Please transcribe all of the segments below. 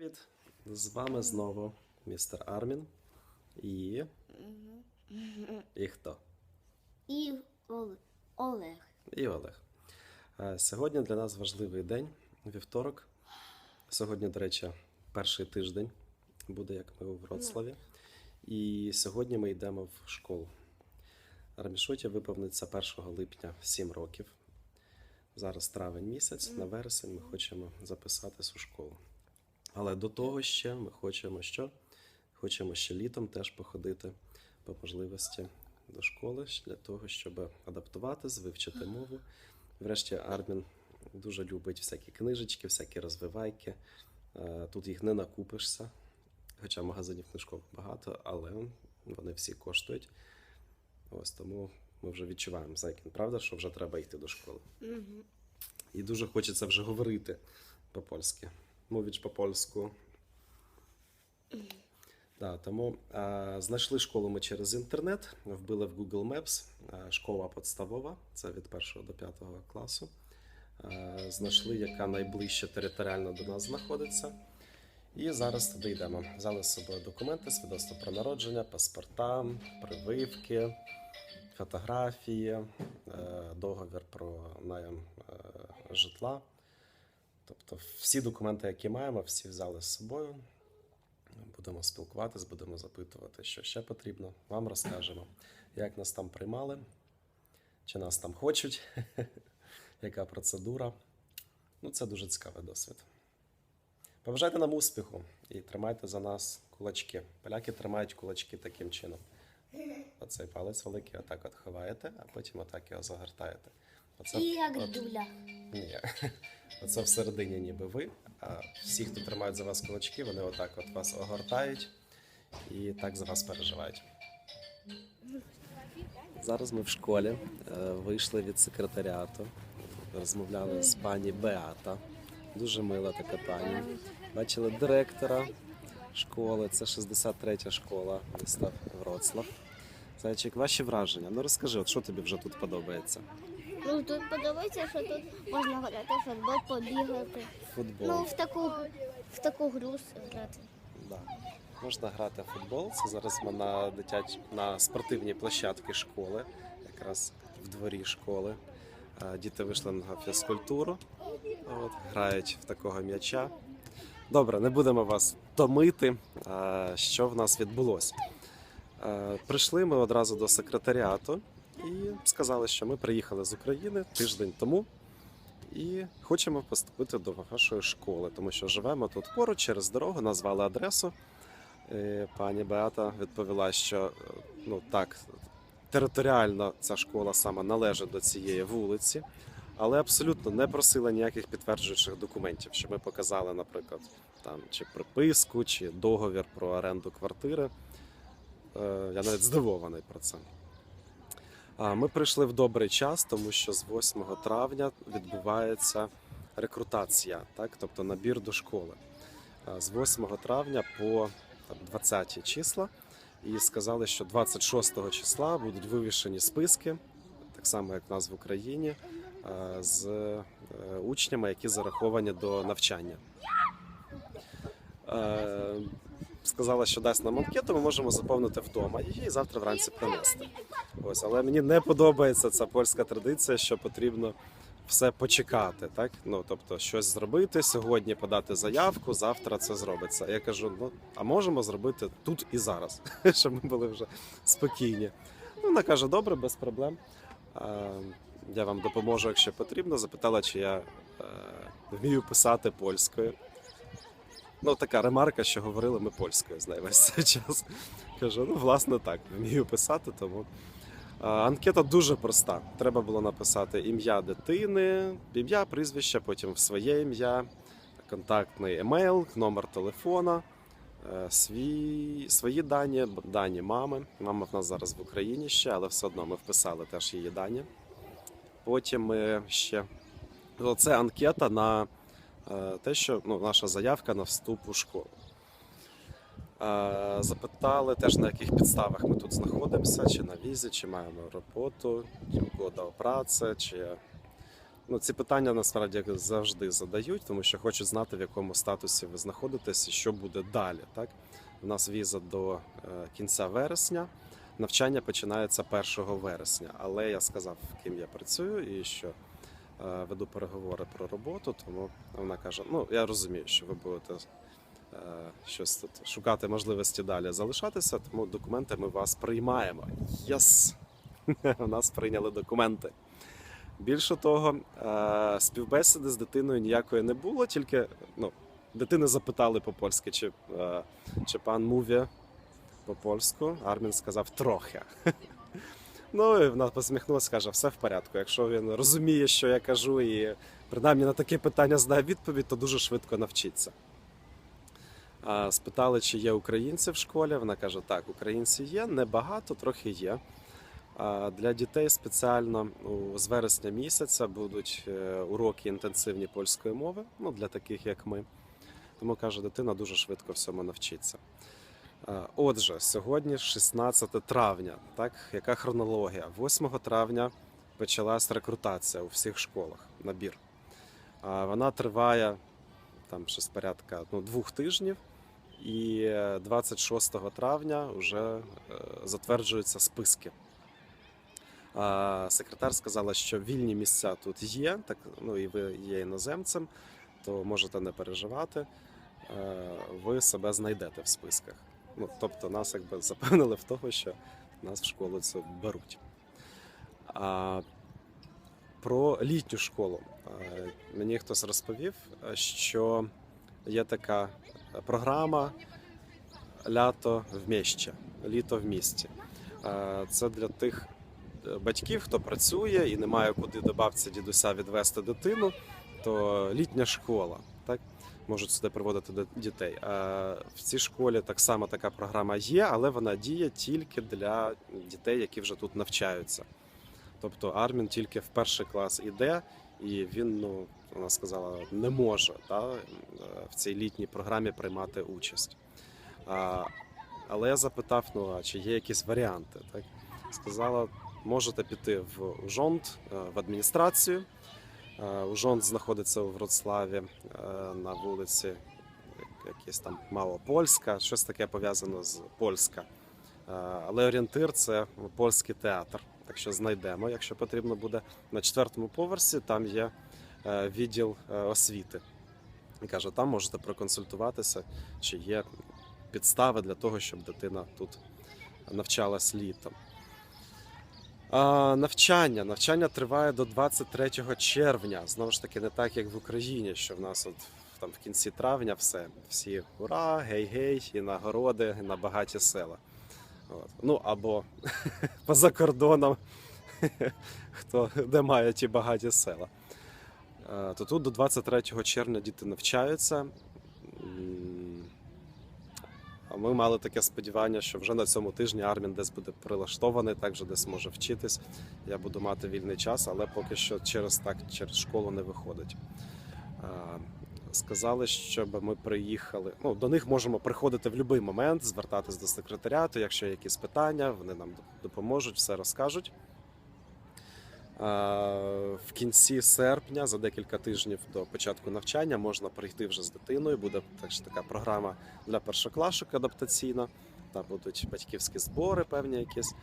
Привіт! З вами знову містер Армін і. І хто? І Олег. І Олег. Е, Сьогодні для нас важливий день, вівторок. Сьогодні, до речі, перший тиждень буде, як ми у Вроцлаві. І сьогодні ми йдемо в школу. Армішоті виповниться 1 липня 7 років. Зараз травень місяць, на вересень ми хочемо записатись у школу. Але до того ще ми хочемо що? Хочемо ще літом теж походити по можливості до школи для того, щоб адаптуватись, вивчити мову. Врешті Армін дуже любить всякі книжечки, всякі розвивайки. Е, Тут їх не накупишся, хоча магазинів книжкових багато, але вони всі коштують. Ось тому ми вже відчуваємо Зайкін, правда, що вже треба йти до школи. І дуже хочеться вже говорити по-польськи. Мовіч по-польську. Да, тому е, знайшли школу ми через інтернет, вбили в Google Maps е, школа підставова, це від 1 до 5 класу. Е, знайшли, яка найближче територіально до нас знаходиться. І зараз туди йдемо. Взяли з собою документи, свідоцтво про народження, паспорта, прививки, фотографії, е, договір про найм е, житла. Тобто всі документи, які маємо, всі взяли з собою. Будемо спілкуватись, будемо запитувати, що ще потрібно. Вам розкажемо, як нас там приймали, чи нас там хочуть, яка процедура. Ну, це дуже цікавий досвід. Побажайте нам успіху і тримайте за нас кулачки. Поляки тримають кулачки таким чином. Оцей палець великий, отак от ховаєте, а потім отак його загортаєте. Оце, І як от- дуля. ні. Оце всередині ніби ви, а всі, хто тримають за вас кулачки, вони отак от вас огортають і так за вас переживають. Зараз ми в школі е, вийшли від секретаріату, розмовляли з пані Беата. Дуже мила така пані. Бачили директора школи, це 63-я школа міста Вроцлав. Зайчик, ваші враження? Ну розкажи, от що тобі вже тут подобається? Ну тут подобається, що тут можна грати в футбол, побігати. Футбол. Ну, в таку, в таку гру грати. Да. Можна грати в футбол. Це зараз ми на дитяч... на спортивній площадці школи, якраз в дворі школи. Е, Діти вийшли на фізкультуру, от, грають в такого м'яча. Добре, не будемо вас томити, е, що в нас відбулося. Е, Прийшли ми одразу до секретаріату і сказали, що ми приїхали з України тиждень тому і хочемо поступити до вашої школи, тому що живемо тут поруч через дорогу, назвали адресу. Е, Пані Беата відповіла, що е, ну так, територіально ця школа саме належить до цієї вулиці, але абсолютно не просила ніяких підтверджуючих документів, що ми показали, наприклад, там чи приписку, чи договір про оренду квартири. Е, Я навіть здивований про це. Ми прийшли в добрий час, тому що з 8 травня відбувається рекрутація, так? тобто набір до школи. З 8 травня по 20 числа. І сказали, що 26 числа будуть вивішені списки, так само як в нас в Україні, з е, учнями, які зараховані до навчання. Сказала, що дасть нам анкету, ми можемо заповнити вдома її і завтра вранці принести. Ось, але мені не подобається ця польська традиція, що потрібно все почекати, так? Ну тобто, щось зробити сьогодні, подати заявку, завтра це зробиться. Я кажу: ну а можемо зробити тут і зараз, щоб ми були вже спокійні. Ну, вона каже: добре, без проблем. Я вам допоможу, якщо потрібно. Запитала, чи я е, вмію писати польською. Ну, така ремарка, що говорили ми польською з нею весь цей час. Кажу, ну, власне, так, вмію писати, тому. А, Анкета дуже проста. Треба було написати ім'я дитини, ім'я, прізвище, потім своє ім'я, контактний емейл, номер телефона, е, свій, свої дані, дані мами. Мама в нас зараз в Україні ще, але все одно ми вписали теж її дані. Потім ми ще. Це анкета на е, те, що ну, наша заявка на вступ у школу. Е, Запитали теж на яких підставах ми тут знаходимося, чи на візі, чи маємо роботу, чи угода о праці, чи Ну, ці питання насправді завжди задають, тому що хочуть знати, в якому статусі ви знаходитесь і що буде далі. Так? У нас віза до е, кінця вересня. Навчання починається 1 вересня. Але я сказав, ким я працюю і що е, веду переговори про роботу. Тому вона каже: ну я розумію, що ви будете щось тут шукати можливості далі залишатися, тому документи ми вас приймаємо. Єс! У нас прийняли документи. Більше того, е, співбесіди з дитиною ніякої не було, тільки ну, дитини запитали по-польськи, чи, е, чи пан мові по-польську. Армін сказав трохи. Ну і вона посміхнулася, каже, все в порядку. Якщо він розуміє, що я кажу, і принаймні на таке питання знає відповідь, то дуже швидко навчиться. Спитали, чи є українці в школі. Вона каже: так, українці є, небагато, трохи є. Для дітей спеціально з вересня місяця будуть е, уроки інтенсивні польської мови, ну для таких як ми. Тому каже, дитина дуже швидко всьому навчиться. Отже, сьогодні 16 травня. Так, яка хронологія? 8 травня почалась рекрутація у всіх школах, набір. Вона триває там щось порядка ну, двох тижнів, і е, 26 травня вже е, затверджуються списки. Секретар сказала, що вільні місця тут є, так ну і ви є іноземцем, то можете не переживати. е, Ви себе знайдете в списках. Ну, тобто нас якби запевнили в того, що нас в школу цю беруть. А про літню школу Е, мені хтось розповів, е, що є така програма Лято в місті. Літо в місті. Е, Це для тих е, батьків, хто працює і не має куди до бабці дідуся відвести дитину, то літня школа. Так? Можуть сюди приводити дітей. В цій школі так само така програма є, але вона діє тільки для дітей, які вже тут навчаються. Тобто Армін тільки в перший клас іде, і він, ну, вона сказала, не може та, е, в цій літній програмі приймати участь. А, але я запитав, ну а чи є якісь варіанти? Так? Сказала, можете піти в Ужонд, е, в адміністрацію. Е, Ужонд знаходиться у Вроцлаві на вулиці як- якась там Малопольська, щось таке пов'язано з Польська. Але орієнтир це польський театр. Так що знайдемо, якщо потрібно буде. На четвертому поверсі там є е, відділ е, освіти. І каже, там можете проконсультуватися, чи є підстави для того, щоб дитина тут навчалась літом. А, навчання. Навчання триває до 23 червня. Знову ж таки, не так, як в Україні, що в нас от там в кінці травня все. Всі ура, гей-гей, і нагороди, і на багаті села. От. Ну або поза кордоном, хто де має ті багаті села. Е, То тут до 23 червня діти навчаються. А ми мали таке сподівання, що вже на цьому тижні Армін десь буде прилаштований, так вже десь може вчитись. Я буду мати вільний час, але поки що через так через школу не виходить. Сказали, щоб ми приїхали. Ну, до них можемо приходити в будь-який момент, звертатись до секретаріату, якщо є якісь питання, вони нам допоможуть, все розкажуть. Е, В кінці серпня, за декілька тижнів до початку навчання, можна прийти вже з дитиною. Буде так ж така програма для першоклашок адаптаційна. Там будуть батьківські збори, певні якісь.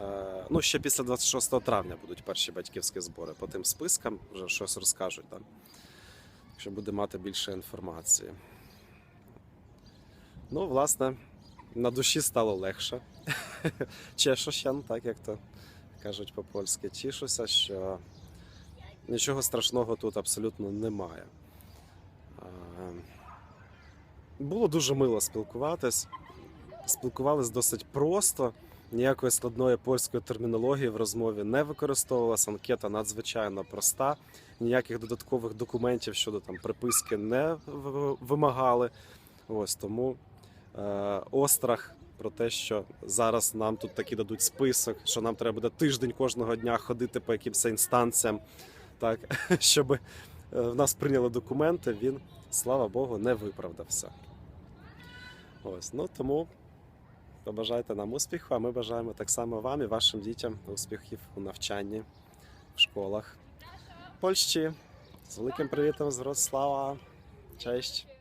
Е, Ну, ще після 26 травня будуть перші батьківські збори. По тим спискам вже щось розкажуть там. Якщо буде мати більше інформації. Ну, власне, на душі стало легше. Чешощан, так як то кажуть по-польськи. Тішуся, що нічого страшного тут абсолютно немає. Було дуже мило спілкуватись. Спілкувались досить просто. Ніякої складної польської термінології в розмові не використовувалася. Анкета надзвичайно проста. Ніяких додаткових документів щодо там приписки не вимагали. Ось тому е, острах про те, що зараз нам тут таки дадуть список, що нам треба буде тиждень кожного дня ходити по якимось інстанціям, так, щоб е, в нас прийняли документи, він, слава Богу, не виправдався. Ось, ну тому побажайте нам успіху, а ми бажаємо так само вам і вашим дітям успіхів у навчанні в школах. Польщі. З великим привітом з Вроцлава. Cześć.